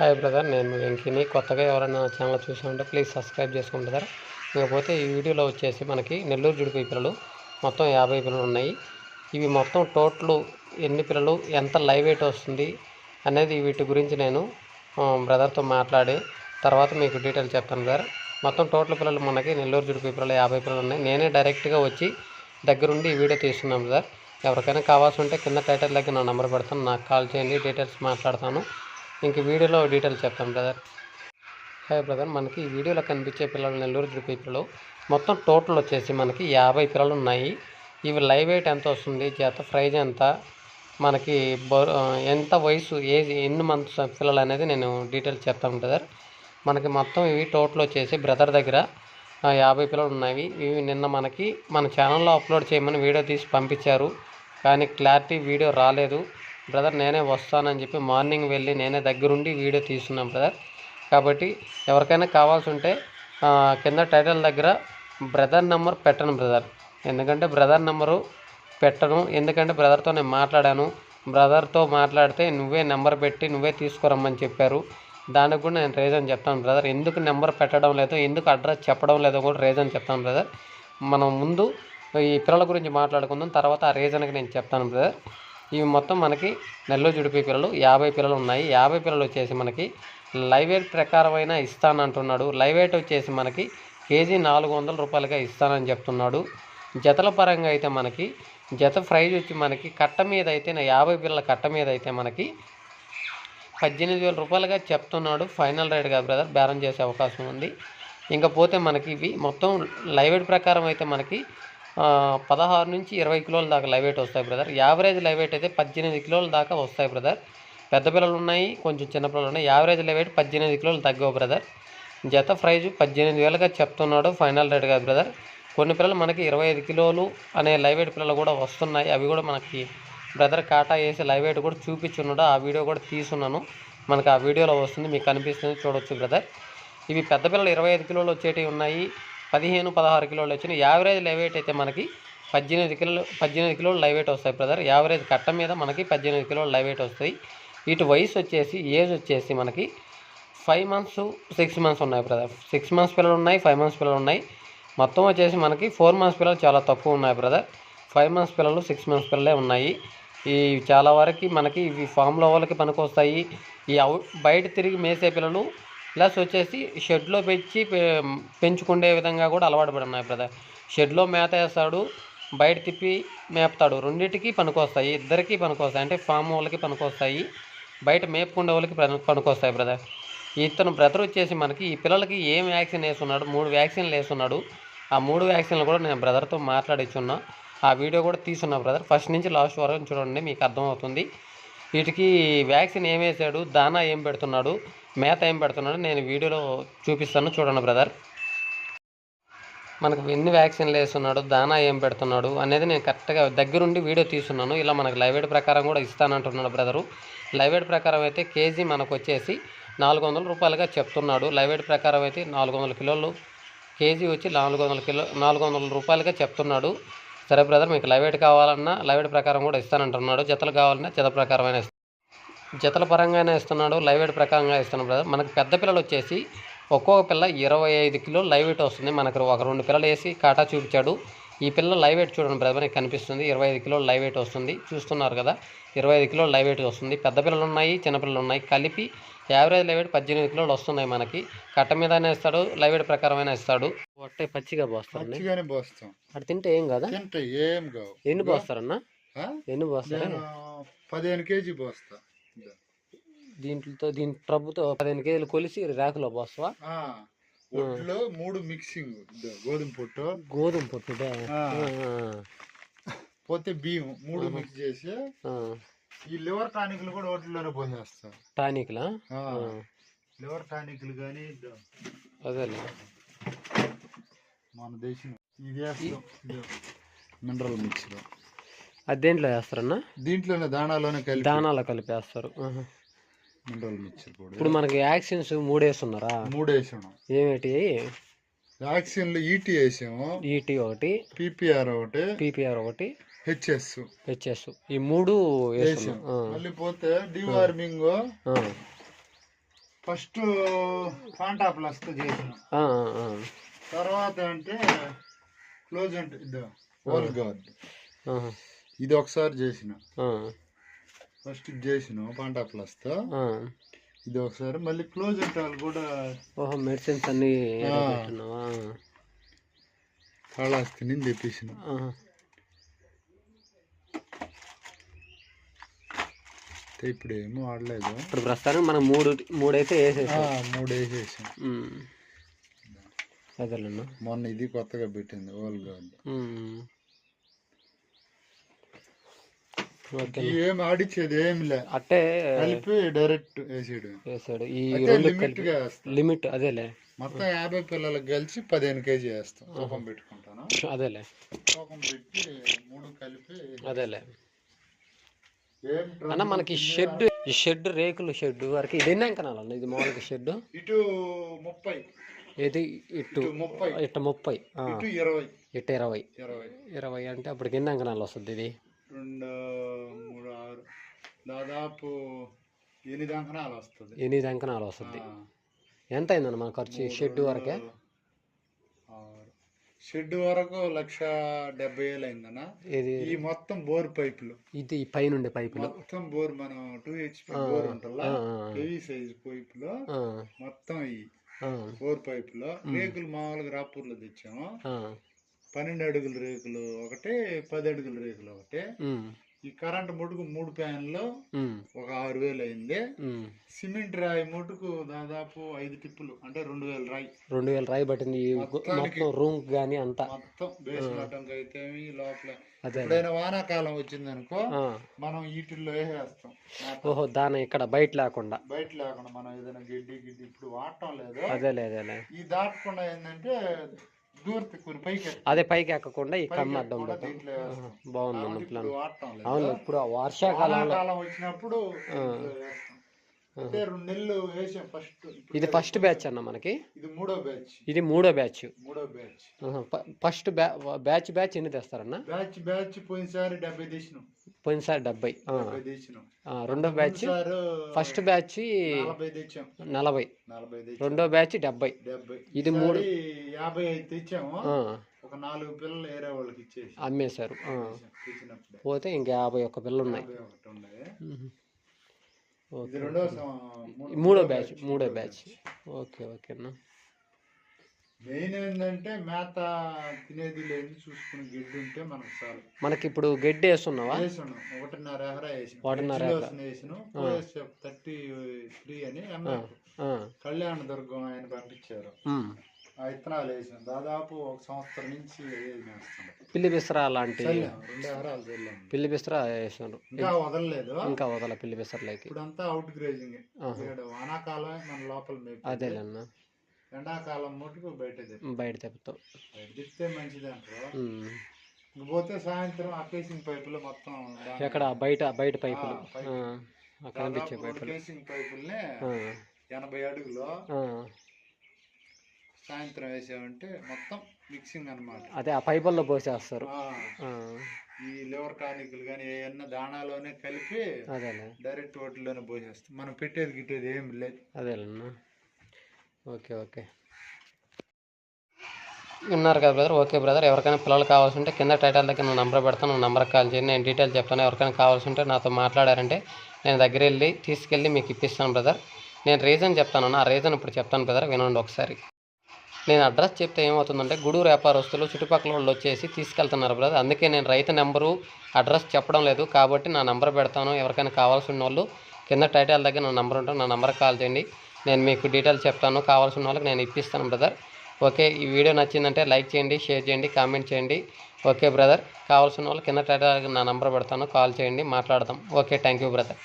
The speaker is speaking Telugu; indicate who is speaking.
Speaker 1: హాయ్ బ్రదర్ నేను వెంకీని. కొత్తగా ఎవరైనా ఛానల్ చూసి ప్లీజ్ సబ్స్క్రైబ్ చేసుకోండి బ్రదర్. ఇకపోతే ఈ వీడియోలో వచ్చేసి మనకి నెల్లూరు జుడిపి పిల్లలు మొత్తం యాభై పిల్లలు ఉన్నాయి. ఇవి మొత్తం టోటల్ ఎన్ని పిల్లలు ఎంత లైవ్ వెయిట్ వస్తుంది అనేది వీటి గురించి నేను బ్రదర్తో మాట్లాడి తర్వాత మీకు డీటెయిల్ చెప్తాను బ్రదర్. మొత్తం టోటల్ పిల్లలు మనకి నెల్లూరు జుడిపి పిల్లలు యాభై పిల్లలు ఉన్నాయి. నేనే డైరెక్ట్గా వచ్చి దగ్గరుండి ఈ వీడియో తీస్తున్నాను బ్రదర్. ఎవరికైనా కావాల్సి ఉంటే కింద టైటిల్ దగ్గర నా నెంబర్ పెడతాను నాకు కాల్ చేయండి డీటెయిల్స్ మాట్లాడతాను. ఇంక వీడియోలో డీటెయిల్స్ చెప్తాను బ్రదర్. Hi brother. మనకి ఈ వీడియోలో కనిపించే పిల్లలు నెల్లూరు జుడిపి పిల్లలు. మొత్తం టోటల్ వచ్చేసి మనకి యాభై పిల్లలు ఉన్నాయి. ఇవి లైవ్ వెయిట్ ఎంత వస్తుంది చేత ప్రైజ్ ఎంత మనకి ఎంత వయసు ఏజ్ ఎన్ని మంత్స్ పిల్లలు అనేది నేను డీటెయిల్స్ చెప్తాను బ్రదర్. మనకి మొత్తం ఇవి టోటల్ వచ్చేసి బ్రదర్ దగ్గర యాభై పిల్లలు ఉన్నాయి. ఇవి నిన్న మనకి మన ఛానల్లో అప్లోడ్ చేయమని వీడియో తీసి పంపించారు. కానీ క్లారిటీ వీడియో రాలేదు. బ్రదర్ నేనే వస్తానని చెప్పి మార్నింగ్ వెళ్ళి నేనే దగ్గరుండి వీడియో తీస్తున్నాను బ్రదర్. కాబట్టి ఎవరికైనా కావాల్సి ఉంటే కింద టైటిల్ దగ్గర బ్రదర్ నెంబర్ పెట్టను బ్రదర్. ఎందుకంటే బ్రదర్ నెంబరు పెట్టను. ఎందుకంటే బ్రదర్తో నేను మాట్లాడాను. బ్రదర్తో మాట్లాడితే నువ్వే నెంబర్ పెట్టి నువ్వే తీసుకురమ్మని చెప్పారు. దానికి కూడా నేను రీజన్ చెప్తాను బ్రదర్. ఎందుకు నెంబర్ పెట్టడం లేదో ఎందుకు అడ్రస్ చెప్పడం లేదో కూడా రీజన్ చెప్తాను బ్రదర్. మనం ముందు ఈ పిల్లల గురించి మాట్లాడుకుందాం. తర్వాత ఆ రీజన్కి నేను చెప్తాను బ్రదర్. ఇవి మొత్తం మనకి నెల్లూరు జుడిపి పిల్లలు యాభై పిల్లలు ఉన్నాయి. యాభై పిల్లలు వచ్చేసి మనకి లైవ్ ఎయిట్ ప్రకారమైన ఇస్తానంటున్నాడు. లైవ్ ఎయిట్ వచ్చేసి మనకి కేజీ నాలుగు వందల రూపాయలుగా ఇస్తానని చెప్తున్నాడు. జతల పరంగా అయితే మనకి జత ప్రైజ్ వచ్చి మనకి కట్ట మీద అయితే నా యాభై పిల్లల కట్ట మీద అయితే మనకి పద్దెనిమిది వేల రూపాయలుగా చెప్తున్నాడు. ఫైనల్ రేట్గా బ్రదర్ బేరం చేసే అవకాశం ఉంది. ఇంకా పోతే మనకి ఇవి మొత్తం లైవ్ ఎయిట్ ప్రకారం అయితే మనకి పదహారు నుంచి ఇరవై కిలోల దాకా లైవ్ వెయిట్ వస్తాయి బ్రదర్. యావరేజ్ లైవ్ వెయిట్ అయితే పద్దెనిమిది కిలోల దాకా వస్తాయి బ్రదర్. పెద్ద పిల్లలు ఉన్నాయి కొంచెం చిన్న పిల్లలు ఉన్నాయి. యావరేజ్ లైవ్ వెయిట్ పద్దెనిమిది కిలోలు తగ్గవు బ్రదర్. జత ప్రైజు పద్దెనిమిది వేలుగా చెప్తున్నాడు ఫైనల్ రేట్ కాదు బ్రదర్. కొన్ని పిల్లలు మనకి ఇరవై ఐదు కిలోలు అనే లైవ్ వెయిట్ పిల్లలు కూడా వస్తున్నాయి. అవి కూడా మనకి బ్రదర్ కాటా వేసి లైవ్ వెయిట్ కూడా చూపించున్నాడు. ఆ వీడియో కూడా తీసున్నాను మనకు ఆ వీడియోలో వస్తుంది మీకు కనిపిస్తుంది చూడొచ్చు బ్రదర్. ఇవి పెద్ద పిల్లలు ఇరవై ఐదు కిలోలు వచ్చేటివి ఉన్నాయి. పదిహేను పదహారు కిలోలు వచ్చినాయి యావరేజ్ లైవ్ వెయిట్ అయితే మనకి పద్దెనిమిది కిలోలు పద్దెనిమిది కిలోలు లైవ్ వెయిట్ వస్తాయి బ్రదర్ యావరేజ్ కట్ట మీద మనకి పద్దెనిమిది కిలోలు లైవ్ వెయిట్ వస్తాయి. ఇటు వయసు వచ్చేసి ఏజ్ వచ్చేసి మనకి ఫైవ్ మంత్స్ సిక్స్ మంత్స్ ఉన్నాయి బ్రదర్ సిక్స్ మంత్స్ పిల్లలు ఉన్నాయి ఫైవ్ మంత్స్ పిల్లలు ఉన్నాయి. మొత్తం వచ్చేసి మనకి ఫోర్ మంత్స్ పిల్లలు చాలా తక్కువ ఉన్నాయి బ్రదర్ ఫైవ్ మంత్స్ పిల్లలు సిక్స్ మంత్స్ పిల్లలే ఉన్నాయి. ఈ చాలా వరకు మనకి ఇవి ఫామ్లో వాళ్ళకి పనికొస్తాయి ఈ అవు బయట తిరిగి మేసే పిల్లలు ప్లస్ వచ్చేసి షెడ్లో పెంచి పె- పెంచుకునే విధంగా కూడా అలవాటు పడి ఉన్నాయి బ్రదర్. షెడ్లో మేత వేస్తాడు బయట తిప్పి మేపుతాడు. రెండింటికి పనికొస్తాయి ఇద్దరికి పనికొస్తాయి. అంటే ఫామ్ వాళ్ళకి పనికొస్తాయి బయట మేపుకునే వాళ్ళకి పని- పనికొస్తాయి బ్రదర్. ఇతను బ్రదర్ వచ్చేసి మనకి ఈ పిల్లలకి ఏం వ్యాక్సిన్ వేస్తున్నాడు మూడు వ్యాక్సిన్లు వేస్తున్నాడు. ఆ మూడు వ్యాక్సిన్లు కూడా నేను బ్రదర్తో మాట్లాడిచున్నా ఆ వీడియో కూడా తీసున్నా బ్రదర్. ఫస్ట్ నుంచి లాస్ట్ వరకు చూడండి మీకు అర్థమవుతుంది. వీటికి వ్యాక్సిన్ ఏం వేసాడు దానా ఏం పెడుతున్నాడు మేత ఏం పెడుతున్నాడు నేను వీడియోలో చూపిస్తాను. చూడండి బ్రదర్. మనకు ఎన్ని వ్యాక్సిన్లు వేస్తున్నాడు దానా ఏం పెడుతున్నాడు అనేది నేను కరెక్ట్గా దగ్గరుండి వీడియో తీస్తున్నాను. ఇలా మనకు లైవ్ ప్రకారం కూడా ఇస్తానంటున్నాడు బ్రదరు. లైవ్ వెయిట్ ప్రకారం అయితే కేజీ మనకు వచ్చేసి నాలుగు వందల రూపాయలుగా చెప్తున్నాడు. లైవ్ ప్రకారం అయితే నాలుగు వందల కిలోలు కేజీ వచ్చి నాలుగు వందల కిలో నాలుగు వందల రూపాయలుగా చెప్తున్నాడు. సరే బ్రదర్ మీకు లైవ్ వెయిట్ కావాలన్నా లైవ్ వెయిట్ ప్రకారం కూడా ఇస్తానంటున్నాడు. జతలు కావాలన్నా జత ప్రకారమైన ఇస్తాను జతల పరంగానే ఇస్తున్నాడు. లైవ్ వెయిట్ ప్రకారంగా ఇస్తున్నాడు బ్రదర్. మనకు పెద్ద పిల్లలు వచ్చేసి ఒక్కొక్క పిల్ల ఇరవై ఐదు కిలో లైవ్ ఎయిట్ వస్తుంది. మనకు ఒక రెండు పిల్లలు వేసి కాటా చూపించాడు. ఈ పిల్ల లైవ్ వెయిట్ చూడండి బ్రదర్ మనకి కనిపిస్తుంది. ఇరవై ఐదు కిలోలు లైవ్ వెయిట్ వస్తుంది. చూస్తున్నారు కదా ఇరవై ఐదు కిలోలు లైవ్ వెయిట్ వస్తుంది. పెద్ద పిల్లలు ఉన్నాయి చిన్న పిల్లలు ఉన్నాయి. కలిపి యావరేజ్ లైవ్ వెయిట్ పద్దెనిమిది కిలోలు వస్తున్నాయి మనకి. కట్ట మీదనే ఇస్తాడు లైవ్ వెయిట్ ప్రకారమైన ఇస్తాడు. ఒట్టే పచ్చిగా పోస్తారండి
Speaker 2: మంచిగానే పోస్తాం.
Speaker 1: అది తింటే ఏం కదా?
Speaker 2: ఏం కావు.
Speaker 1: ఎన్ని పోస్తారన్నా? ఎన్ని పోస్తారు?
Speaker 2: పదిహేను కేజీ పోస్తా.
Speaker 1: దీంట్లో దీని ట్రబ్బుతో పదిహేను కేజీలు కొలిసి ర్యాకులో పోస్తావా?
Speaker 2: ఆ, ఒడ్లో మూడు మిక్సింగ్ గోధుమ పొట్టు.
Speaker 1: గోధుమ పొట్టుదే
Speaker 2: ఆ. పోతే బియ్యం మూడు మిక్స్ చేసి ఈ లివర్ టానిక్లు కూడా ఒడ్లోనే పోసేస్తా
Speaker 1: టానిక్లా?
Speaker 2: లివర్ టానిక్లు కానీ
Speaker 1: అదేలే.
Speaker 2: మన దేశం ఇది వేస్తాం మినరల్ మిక్స్
Speaker 1: అది దేంట్లో వేస్తారన్నా?
Speaker 2: దీంట్లోనే దానాలోనే కలిపి.
Speaker 1: దానాలు కలిపి వేస్తారు
Speaker 2: మిక్చర్
Speaker 1: ఇప్పుడు మనకి యాక్సిన్స్ మూడు వేస్తున్నారా
Speaker 2: మూడు వేసాము.
Speaker 1: ఏమిటి
Speaker 2: వ్యాక్సిన్లు ఈటీ వేసాము
Speaker 1: ఈటీ ఒకటి
Speaker 2: పీపీఆర్ ఒకటి
Speaker 1: పీపీఆర్ ఒకటి
Speaker 2: హెచ్ఎస్
Speaker 1: హెచ్ఎస్ ఈ మూడు
Speaker 2: వేసాం. మళ్ళీ పోతే డివార్మింగ్. First Fanta
Speaker 1: ప్లస్తో.
Speaker 2: తర్వాత అంటే క్లోజ్ అంటే ఇది. ఇది ఒకసారి చేసిన. ఫస్ట్ ఇది చేసిన ప్లస్తో.
Speaker 1: ఆ.
Speaker 2: ఇది ఒకసారి మళ్ళీ క్లోజ్ వాళ్ళు కూడా.
Speaker 1: ఓహో మెడిసిన్స్ అన్నీ
Speaker 2: ఆ.
Speaker 1: పెట్టున్నావా
Speaker 2: కాళాస్తి నుంచి తెప్పించిన. ఇప్పుడు ఏమో వాడలేదు.
Speaker 1: ఇప్పుడు ప్రస్తుతానికి మనం మూడు మూడైతే వేసేసాం.
Speaker 2: మూడు వేసేసాం. మొన్న ఇది కొత్తగా పెట్టింది ఓల్ గార్డ్
Speaker 1: ఉమ్. ఓకే
Speaker 2: ఏం ఆడిచ్చేది ఏం లే.
Speaker 1: అట్టే
Speaker 2: కలిపి డైరెక్ట్ వేసేయడం.
Speaker 1: వేసాడు ఈ
Speaker 2: లిమిట్
Speaker 1: లిమిట్ అదేలే.
Speaker 2: మొత్తం యాభై పిల్లలకు కలిసి పదిహేను కేజీ వేస్తాం. తూకం పెట్టుకుంటాను.
Speaker 1: అదేలే.
Speaker 2: తూకం పెట్టి మూడు కలిపి
Speaker 1: అదేలే. అన్న మనకి షెడ్ ఈ షెడ్ రేకులు షెడ్ వరకు ఇది ఎన్ని అంకనాలన్న ఇది మామూలుగా షెడ్
Speaker 2: ఇటు ముప్పై.
Speaker 1: ఇది ఇటు
Speaker 2: ముప్పై.
Speaker 1: ఇటు ముప్పై.
Speaker 2: ఇటు ఇరవై.
Speaker 1: ఇటు ఇరవై.
Speaker 2: ఇరవై.
Speaker 1: ఇరవై అంటే అప్పటికి ఎన్ని అంకనాలు వస్తుంది ఇది?
Speaker 2: రెండు మూడు ఆరు దాదాపు ఎనిమిది అంకణాలు వస్తుంది.
Speaker 1: ఎనిమిది అంకనాలు వస్తుంది. ఎంత అయిందన్న మన ఖర్చు షెడ్ వరకే?
Speaker 2: షెడ్ వరకు లక్ష డెబ్బై వేలు అయిందన్న.
Speaker 1: ఇది
Speaker 2: ఈ మొత్తం బోర్ పైపులు.
Speaker 1: ఇది పైనుండే పైపులు.
Speaker 2: మొత్తం బోర్ మనం టూ హెచ్పి బోర్ ఉంటుందా. హెవీ సైజ్ పైపులో. మొత్తం ఈ బోర్ పైపులో. రేకులు మామూలుగా రాపూర్లో తెచ్చాము. పన్నెండు అడుగుల రేకులు ఒకటి పది అడుగుల రేకులు ఒకటి. ఈ కరెంట్ ముటుకు మూడు ఫ్యాన్లు
Speaker 1: ఉమ్,
Speaker 2: ఒక ఆరు వేలు అయింది. సిమెంట్ రాయి ముటుకు దాదాపు ఐదు టిప్పులు అంటే రెండు వేల రాయి.
Speaker 1: రెండు వేలు రాయి పట్టింది. మొత్తం రూమ్ కానీ అంతా.
Speaker 2: మొత్తం బేస్ మట్టంకి అయితే లోపల
Speaker 1: అదే
Speaker 2: ఎప్పుడైనా వానాకాలం వచ్చిందనుకో
Speaker 1: ఆ,
Speaker 2: మనం వీటిల్లో వేసేస్తాం.
Speaker 1: ఓహో దాని ఇక్కడ బయట లేకుండా.
Speaker 2: బయట లేకుండా మనం ఏదైనా గడ్డి గిడ్డి ఇప్పుడు వాడటం లేదు.
Speaker 1: అదేలే అదేలే
Speaker 2: ఈ దాటకుండా ఏంటంటే
Speaker 1: అదే పైకి ఎక్కకుండా ఈ కన్ను అడ్డం. బాగుంది ప్లాన్. అవును ఇప్పుడు వర్షాకాలంలో
Speaker 2: వానాకాలం వచ్చినప్పుడు నెలలు వేసాం ఫస్ట్.
Speaker 1: ఇది ఫస్ట్ బ్యాచ్ అన్న మనకి?
Speaker 2: ఇది మూడో బ్యాచ్.
Speaker 1: ఇది మూడో బ్యాచ్.
Speaker 2: మూడో బ్యాచ్.
Speaker 1: ఫస్ట్ బ్యాచ్ బ్యాచ్ ఎన్ని తెస్తారన్న?
Speaker 2: బ్యాచ్ బ్యాచ్ పోయినసారి డెబ్బై తీసినాం.
Speaker 1: పోయినసారి డెబ్బై. రెండో బ్యాచ్ ఫస్ట్ బ్యాచ్
Speaker 2: నలభై
Speaker 1: రెండో బ్యాచ్ డెబ్బై.
Speaker 2: డెబ్బై.
Speaker 1: ఇది మూడు-
Speaker 2: యాభై ఐదు తెచ్చాము. ఒక నాలుగు పిల్లలు ఏరే వాళ్ళకి ఇచ్చేసి.
Speaker 1: అమ్మేశారు. పోతే ఇంకా యాభై ఒక్క పిల్లలు ఉన్నాయి మూడో బ్యాచ్ మూడో బ్యాచ్. ఓకే ఓకే అన్న.
Speaker 2: మెయిన్ ఏంటంటే మేత తినేది లేదు చూసుకుని గిడ్డు ఉంటే మనకు చాలు.
Speaker 1: మనకి ఇప్పుడు గడ్డి వేస్తున్నావా
Speaker 2: వేసాను ఒకటిన్నర ఎకరా వేసాను.
Speaker 1: ఒకటిన్నర.
Speaker 2: వేసాను. థర్టీ త్రీ అని కళ్యాణ దుర్గం ఆయన పంపించారు. ఆ విత్తనాలు వేసాను. దాదాపు ఒక సంవత్సరం నుంచి
Speaker 1: పిల్లి బిస్తరా లాంటి పిల్లి బిస్తరా వేసారు
Speaker 2: ఇంకా వదలలేదు.
Speaker 1: ఇంకా వదల పిల్లి బిస్తరలకి
Speaker 2: ఇప్పుడంతా అవుట్ గ్రేజింగ్ వానాకాలం మన లోపల
Speaker 1: అదేలేన్న.
Speaker 2: ఎండాకాలం మటుకు బయట.
Speaker 1: బయట తెప్పుతాం.
Speaker 2: బయట తెప్పితే మంచిది అంటారు. పోతే సాయంత్రం అకేసింగ్ పైపులు మొత్తం
Speaker 1: ఎక్కడ? బయట బయట పైపులు.
Speaker 2: ఆ.
Speaker 1: ఆ, ఆ
Speaker 2: కేసింగ్ పైపుల్ని
Speaker 1: ఆ,
Speaker 2: ఎనభై అడుగులు.
Speaker 1: ఆ.
Speaker 2: సాయంత్రం వేసామంటే మొత్తం మిక్సింగ్ అన్నమాట.
Speaker 1: అదే ఆ పైపుల్లో పోసేస్తారు.
Speaker 2: ఆ,
Speaker 1: ఆ,
Speaker 2: ఈ లివర్ టానిక్లు కానీ ఏమన్నా దాణాలోనే కలిపి డైరెక్ట్ వాటిలోనే పోసేస్తాం. మనం పెట్టేది గిట్టేది ఏం లేదు.
Speaker 1: అదేలేన్న ఓకే ఓకే. విన్నారు కదా బ్రదర్? Okay brother. ఎవరికైనా పిల్లలు కావాల్సి ఉంటే కింద టైటిల్ దగ్గర నా నంబర్ పెడతాను నా నెంబర్కి కాల్ చేయండి. నేను డీటెయిల్ చెప్తాను. ఎవరికైనా కావాల్సి ఉంటే నాతో మాట్లాడారంటే నేను దగ్గర వెళ్ళి తీసుకెళ్ళి మీకు ఇప్పిస్తాను బ్రదర్. నేను రీజన్ చెప్తాను ఆ రీజన్ ఇప్పుడు చెప్తాను బ్రదర్. వినండి ఒకసారి. నేను అడ్రస్ చెప్తే ఏమవుతుందంటే గూడూరు వ్యాపారస్తులు చుట్టుపక్కల వాళ్ళు వచ్చేసి తీసుకెళ్తున్నారు బ్రదర్. అందుకే నేను రైతు నెంబరు అడ్రస్ చెప్పడం లేదు కాబట్టి నా నెంబర్ పెడతాను. ఎవరికైనా కావాల్సిన వాళ్ళు కింద టైటిల్ దగ్గర నా నెంబర్ ఉంటుంది నా నెంబర్కి కాల్ చేయండి. నేను మీకు డీటెయిల్స్ చెప్తాను. కావాల్సిన వాళ్ళకి నేను ఇప్పిస్తాను బ్రదర్. ఓకే ఈ వీడియో నచ్చిందంటే లైక్ చేయండి షేర్ చేయండి కామెంట్ చేయండి. Okay brother. కావాల్సిన వాళ్ళు కింద టైటిల్ నా నెంబర్ పెడతాను కాల్ చేయండి మాట్లాడదాం. Okay thank you brother.